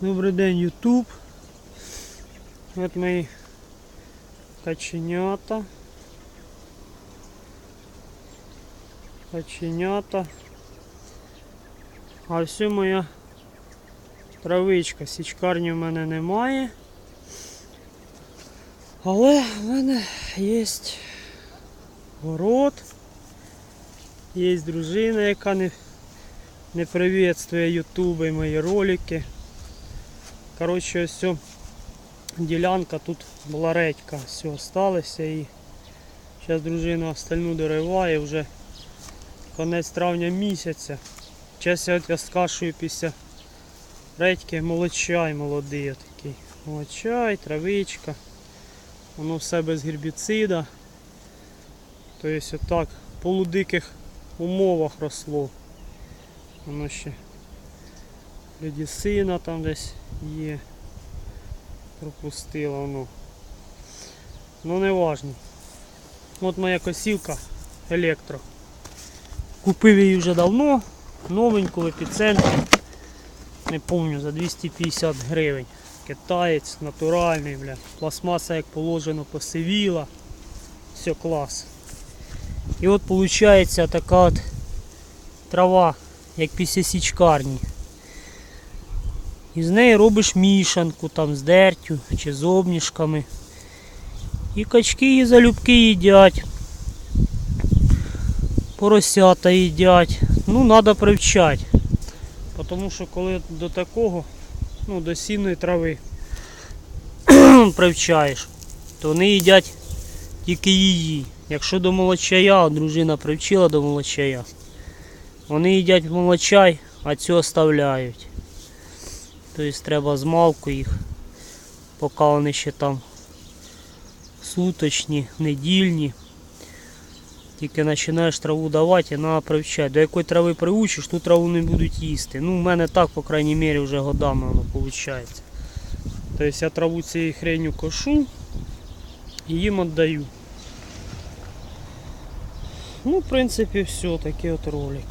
Добрий день, Ютуб. От мої каченята. Каченята. А все моя травичка. Січкарні в мене немає. Але в мене є город. Є дружина, яка не, не привітствує ютуби мої ролики. Коротше, ось ділянка тут була редька, все осталося і зараз дружина остальну дориває вже конець травня місяця. Зараз я скашую після редьки молочай молодий такий. Молочай, травичка. Воно все без гербіцида. Тобто отак в полудиких умовах росло. Воно ще Лідісина там десь є. Пропустила воно. Ну не важно. От моя косілка електро. Купив її вже давно, новеньку в епіцентрі. Не пам'ятаю, за 250 гривень. Китаєць, натуральний, бля. Пластмаса як положено посивіла. Все клас. І от виходить така от трава, як після січкарні. І з неї робиш мішанку там з дертю чи з обніжками. І качки її залюбки їдять. Поросята їдять. Ну, треба привчати. Тому що коли до такого, ну, до сінної трави привчаєш, то вони їдять тільки її. Якщо до молочая, дружина привчила до молочая, вони їдять молочай, а цю оставляють. Тобто треба з малку їх, поки вони ще там суточні, недільні. Тільки починаєш траву давати і треба. До якої трави приучиш, ту траву не будуть їсти. Ну, в мене так, по крайній мірі, вже годами воно виходить. Тобто я траву цією хренью кошу і їм віддаю. Ну, в принципі, все, такий от ролик.